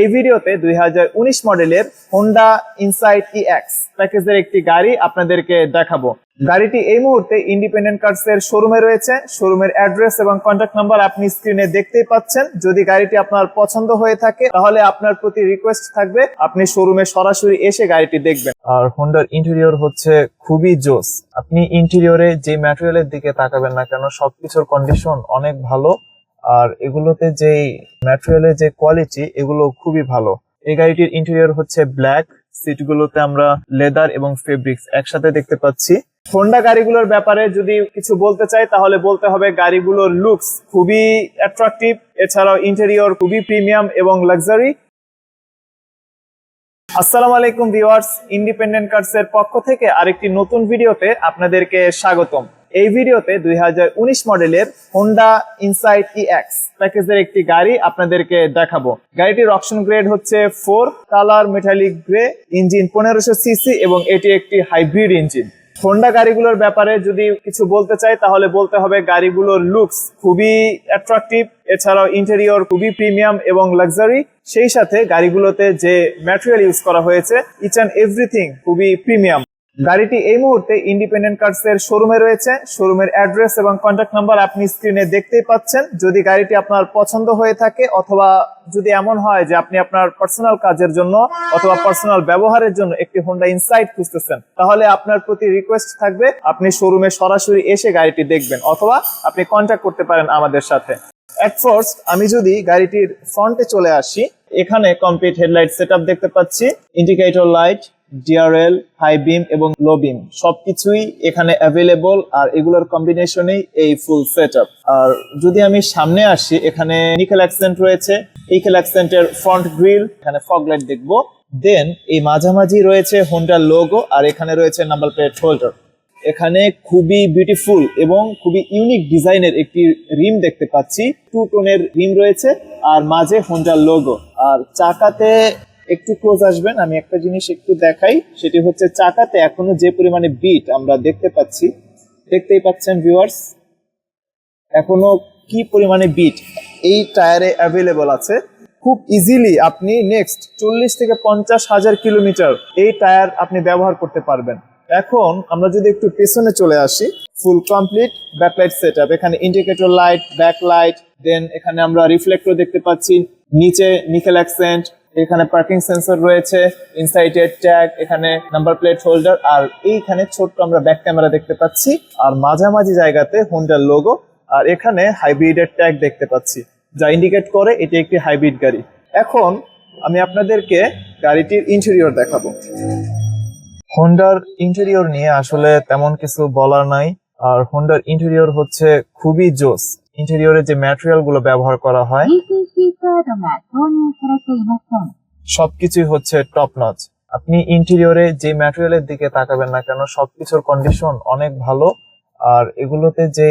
এই ভিডিওতে দুই মডেলের হোন্ডা ইনসাইট ইএক্স প্যাকেজের একটি গাড়ি আপনাদেরকে দেখাবো। গাড়িটি এই মুহূর্তে ইন্ডিপেন্ডেন্ট কার্স এর শোরুমে রয়েছে। শোরুমের অ্যাড্রেস এবং কন্ট্যাক্ট নাম্বার আপনি স্ক্রিনে দেখতেই পাচ্ছেন। যদি গাড়িটি আপনার পছন্দ হয়ে থাকে, তাহলে আপনার প্রতি রিকোয়েস্ট থাকবে, আপনি শোরুমে সরাসরি এসে গাড়িটি দেখবেন। আর হোন্ডার ইন্টেরিয়র হচ্ছে খুবই জোস। আপনি ইন্টেরিয়রে যে ম্যাটেরিয়ালের দিকে তাকাবেন না কেন, সবকিছুর কন্ডিশন অনেক ভালো। আর এগুলোতে যেই ম্যাটেরিয়ালের যে কোয়ালিটি এগুলো খুবই ভালো। এই গাড়িটির ইন্টেরিয়র হচ্ছে ব্ল্যাক সিটগুলোতে আমরা লেদার এবং ফেব্রিক্স একসাথে দেখতে পাচ্ছি। হোন্ডা গাড়িগুলোর ব্যাপারে যদি কিছু বলতে চাই, তাহলে বলতে হবে গাড়িগুলোর লুকস খুবই অ্যাট্রাকটিভ এছাড়াও ইন্টেরিয়র খুবই প্রিমিয়াম এবং লাক্সারি আসসালামু আলাইকুম ভিউয়ার্স ইন্ডিপেন্ডেন্ট কার্স এর পক্ষ থেকে আরেকটি নতুন ভিডিওতে আপনাদেরকে স্বাগতম। এই ভিডিওতে দুই মডেলের হোন্ডা ইনসাইট ইএক্স প্যাকেজের একটি গাড়ি আপনাদেরকে দেখাবো। গাড়িটির অপশন গ্রেড হচ্ছে four, colour metallic grey, engine পনেরোশো সিসি এবং এটি একটি হাইব্রিড ইঞ্জিন। হোন্ডা গাড়িগুলোর ব্যাপারে যদি কিছু বলতে চাই, তাহলে বলতে হবে গাড়িগুলোর লুকস খুবই অ্যাট্রাকটিভ এছাড়াও ইন্টেরিয়র খুবই প্রিমিয়াম এবং লাক্সারি সেই সাথে গাড়িগুলোতে যে ম্যাটেরিয়াল ইউজ করা হয়েছে ইচ অ্যান্ড এভরিথিং খুবই প্রিমিয়াম গাড়িটি এই মুহূর্তে ইন্ডিপেন্ডেন্ট কার্স এর শোরুমে রয়েছে। শোরুমের অ্যাড্রেস এবং কন্ট্যাক্ট নাম্বার আপনি স্ক্রিনে দেখতেই পাচ্ছেন। যদি গাড়িটি আপনার পছন্দ হয়ে থাকে অথবা যদি এমন হয় যে আপনি আপনার পার্সোনাল কাজের জন্য অথবা পার্সোনাল ব্যবহারের জন্য একটি হোন্ডা ইনসাইট খুঁজতেছেন, তাহলে আপনার প্রতি রিকোয়েস্ট থাকবে আপনি শোরুমে সরাসরি এসে গাড়িটি দেখবেন অথবা আপনি কন্ট্যাক্ট করতে পারেন আমাদের সাথে। এট ফার্স্ট আমি যদি গাড়িটির ফ্রন্টে চলে আসি, এখানে কমপ্লিট হেডলাইট সেটআপ দেখতে পাচ্ছি indicator light DRL high beam এবং লো বিম সবকিছুই এখানে অ্যাভেলেবল আর এগুলোর কম্বিনেশনেই এই ফুল সেটআপ আর যদি আমি সামনে আসি, এখানে নিকেল অ্যাক্সেন্ট রয়েছে নিকেল অ্যাক্সেন্টের ফ্রন্ট গ্রিল এখানে ফগ লাইট দেখব। দেন এই মাঝামাঝি রয়েছে হোন্ডার লোগো আর এখানে রয়েছে নাম্বার প্লেট হোল্ডার এখানে খুবই বিউটিফুল এবং খুবই ইউনিক ডিজাইনের একটি রিম দেখতে পাচ্ছি। টু টোনের রিম রয়েছে আর মাঝে হোন্ডার লোগো আর চাকাতে একটু ক্লোজ আসবেন, আমি একটা জিনিস একটু দেখাই, সেটি হচ্ছে চাকাতে এখনও যে পরিমাণে বিট আমরা দেখতে পাচ্ছি, দেখতেই পাচ্ছেন ভিউয়ার্স এখনও কি পরিমাণে বিট এই টায়ারে অ্যাভেলেবল আছে। খুব ইজিলি আপনি নেক্সট চল্লিশ থেকে পঞ্চাশ হাজার কিলোমিটার এই টায়ার আপনি ব্যবহার করতে পারবেন। এখন আমরা যদি একটু পেছনে চলে আসি ফুল কমপ্লিট ব্যাকলাইট সেট এখানে indicator light back light then এখানে আমরা রিফ্লেক্টর দেখতে পাচ্ছি, নিচে নিকেল অ্যাক্সেন্ট এখানে পার্কিং সেন্সর রয়েছে ইনসাইটেড ট্যাগ এখানে নাম্বার প্লেট হোল্ডার আর এইখানে ছোট্ট আমরা ব্যাক ক্যামেরা দেখতে পাচ্ছি, আর মাঝামাঝি জায়গাতে হোন্ডার লোগো আর এখানে হাইব্রিডের ট্যাগ দেখতে পাচ্ছি, যা ইন্ডিকেট করে এটি একটি হাইব্রিড গাড়ি। এখন আমি আপনাদেরকে গাড়িটির ইন্টেরিয়র দেখাবো। হোন্ডার ইন্টেরিয়র নিয়ে আসলে তেমন কিছু বলার নাই, আর হোন্ডার ইন্টেরিয়র হচ্ছে খুবই জোস। ইন্টেরিয়রে যে ম্যাটেরিয়ালগুলো ব্যবহার করা হয় সবকিছুই হচ্ছে টপ নচ আপনি ইন্টেরিয়রে যে ম্যাটেরিয়ালের দিকে তাকাবেন না কেন, সবকিছুর কন্ডিশন অনেক ভালো। আর এগুলোতে যে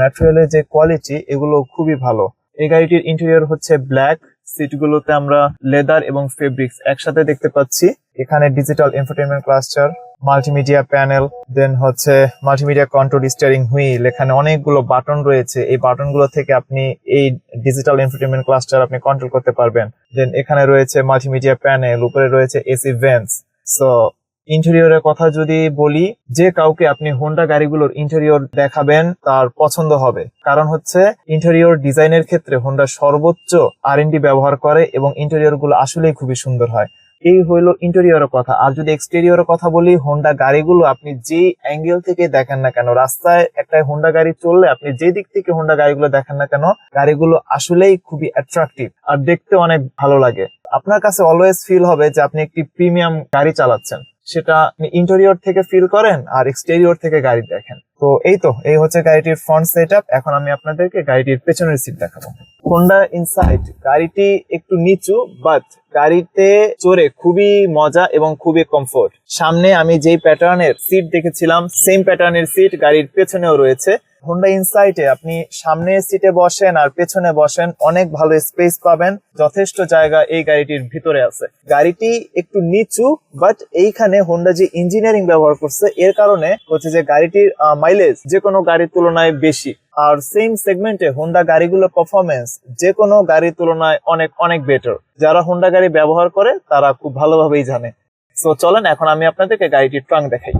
ম্যাটেরিয়ালের যে কোয়ালিটি এগুলো খুবই ভালো। এই গাড়িটির ইন্টেরিয়র হচ্ছে ব্ল্যাক সিটগুলোতে আমরা লেদার এবং ফেব্রিক্স একসাথে দেখতে পাচ্ছি। এখানে digital entertainment cluster multimedia panel then হচ্ছে মাল্টিমিডিয়া কন্ট্রোল স্টিয়ারিং হুইল এখানে অনেকগুলো বাটন রয়েছে। এই বাটনগুলো থেকে আপনি এই ডিজিটাল এন্টারটেনমেন্ট ক্লাস্টার আপনি কন্ট্রোল করতে পারবেন। দেন এখানে রয়েছে মাল্টিমিডিয়া প্যানেল উপরে রয়েছে এসি ভেন্টস সো ইন্টেরিয়রের কথা যদি বলি, যে কাউকে আপনি হোন্ডা গাড়িগুলোর ইন্টেরিয়র দেখাবেন, তার পছন্দ হবে। কারণ হচ্ছে ইন্টেরিয়র ডিজাইনের ক্ষেত্রে হোন্ডা সর্বোচ্চ আর ব্যবহার করে এবং ইন্টেরিয়রগুলো আসলেই খুবই সুন্দর হয়। এই হইল ইন্টেরিয়রের কথা। আর যদি এক্সটেরিয়রের কথা বলি হোন্ডা গাড়িগুলো আপনি যে অ্যাঙ্গেল থেকে দেখেন না কেন, রাস্তায় একটা হোন্ডা গাড়ি চললে আপনি যে দিক থেকে হোন্ডা গাড়িগুলো দেখেন না কেন, গাড়িগুলো আসলেই খুবই অ্যাট্রাকটিভ আর দেখতে অনেক ভালো লাগে। আপনার কাছে অলওয়েজ ফিল হবে যে আপনি একটি প্রিমিয়াম গাড়ি চালাচ্ছেন। সেটা আপনি ইন্টেরিয়র থেকে ফিল করেন আর এক্সটেরিয়র থেকে গাড়ি দেখেন। তো এই তো এই হচ্ছে গাড়িটির ফ্রন্ট সেট এখন আমি আপনাদেরকে গাড়িটির পেছনের সিট দেখাবো। হোন্ডা ইনসাইট গাড়িটি একটু নিচু বাট গাড়িতে চড়ে খুবই মজা এবং খুবই কমফোর্ট সামনে আমি যেই প্যাটার্নের সিট দেখেছিলাম সেম প্যাটার্নের সিট গাড়ির পেছনেও রয়েছে। হোন্ডা ইনসাইটে আপনি সামনের সিটে বসেন আর পেছনে বসেন, অনেক ভালো স্পেস পাবেন। যথেষ্ট জায়গা এই গাড়িটির ভিতরে আছে। গাড়িটি একটু নিচু বাট এইখানে হোন্ডা যে ইঞ্জিনিয়ারিং ব্যবহার করছে, এর কারণে হচ্ছে যে গাড়িটির মাইলেজ যে কোনো গাড়ির তুলনায় বেশি। আর সেম সেগমেন্টে হোন্ডা গাড়িগুলোর পারফরমেন্স যে কোনো গাড়ির তুলনায় অনেক অনেক বেটার যারা হোন্ডা গাড়ি ব্যবহার করে, তারা খুব ভালোভাবেই জানে। সো চলেন, এখন আমি আপনাদেরকে গাড়িটির ট্রাঙ্ক দেখাই।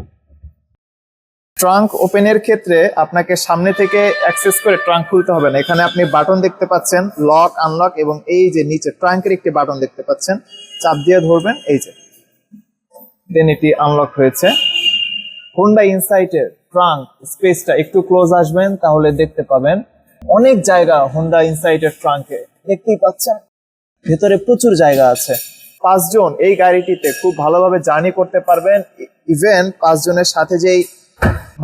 ট্রাঙ্ক ওপেনের ক্ষেত্রে আপনাকে সামনে থেকে অ্যাক্সেস করে ট্রাঙ্ক খুলতে হবে না। এখানে আপনি বাটন দেখতে পাচ্ছেন, লক, আনলক এবং এই যে নিচে ট্রাঙ্কের একটি বাটন দেখতে পাচ্ছেন, চাপ দিয়ে ধরবেন, এই যে। দেন এটি আনলক হয়েছে। হোন্ডা ইনসাইটের ট্রাঙ্ক স্পেসটা একটু ক্লোজ আসবেন, তাহলে দেখতে পাবেন অনেক জায়গা হোন্ডা ইনসাইটের ট্রাঙ্কে দেখতেই পাচ্ছেন। ভেতরে প্রচুর জায়গা আছে। পাঁচজন এই গাড়িটিতে খুব ভালোভাবে জার্নি করতে পারবেন। ইভেন পাঁচজনের সাথে যেই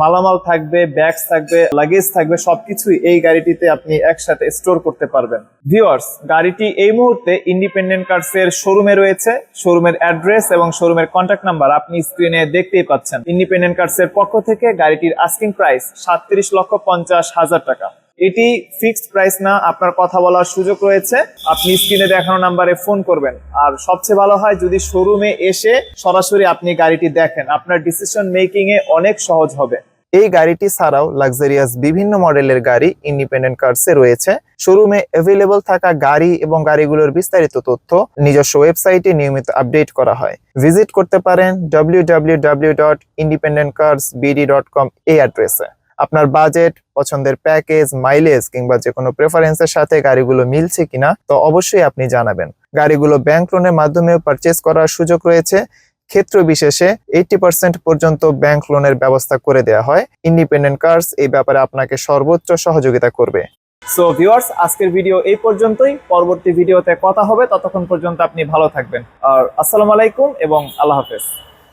মালামাল থাকবে ব্যাগস থাকবে লাগেজ থাকবে, সবকিছুই এই গাড়িটিতে আপনি একসাথে স্টোর করতে পারবেন। ভিওয়ার্স গাড়িটি এই মুহূর্তে ইন্ডিপেন্ডেন্ট কার্স এর শোরুমে রয়েছে। শোরুমের অ্যাড্রেস এবং শোরুমের কন্ট্যাক্ট নাম্বার আপনি স্ক্রিনে দেখতেই পাচ্ছেন। ইন্ডিপেন্ডেন্ট কার্স এর পক্ষ থেকে গাড়িটির আস্কিং প্রাইস সাতত্রিশ লক্ষ পঞ্চাশ হাজার টাকা। এটি ফিক্সড প্রাইস না, আপনার কথা বলার সুযোগ রয়েছে। আপনি স্ক্রিনে দেখানো নাম্বারে ফোন করবেন। আর সবচেয়ে ভালো হয়, যদি শোরুমে এসে সরাসরি আপনি গাড়িটি দেখেন, আপনার ডিসিশন মেকিং এ অনেক সহজ হবে। এই গাড়িটি ছাড়াও লাক্সারিয়াস বিভিন্ন মডেলের গাড়ি ইন্ডিপেন্ডেন্ট কার্সে রয়েছে। শোরুমে অ্যাভেলেবল থাকা গাড়ি এবং গাড়িগুলোর বিস্তারিত তথ্য নিজস্ব ওয়েবসাইটে নিয়মিত আপডেট করা হয়। ভিজিট করতে পারেন W W W dot independent cars BD dot com এই অ্যাড্রেসে আপনার বাজেট পছন্দের প্যাকেজ মাইলেজ কিংবা যে কোনো প্রেফারেন্সের সাথে গাড়িগুলো মিলছে কিনা, তো অবশ্যই আপনি জানাবেন। গাড়িগুলো ব্যাংক লোনের মাধ্যমেও পারচেস করার সুযোগ রয়েছে। ক্ষেত্র বিশেষে এইটি পার্সেন্ট পর্যন্ত ব্যাংক লোনের ব্যবস্থা করে দেওয়া হয়। ইন্ডিপেন্ডেন্ট কার্স এই ব্যাপারে আপনাকে সর্বোচ্চ সহযোগিতা করবে। সো ভিউয়ার্স আজকের ভিডিও এই পর্যন্তই। পরবর্তী ভিডিওতে কথা হবে। ততক্ষণ পর্যন্ত আপনি ভালো থাকবেন। আর আসসালামু আলাইকুম এবং আল্লাহ হাফেজ।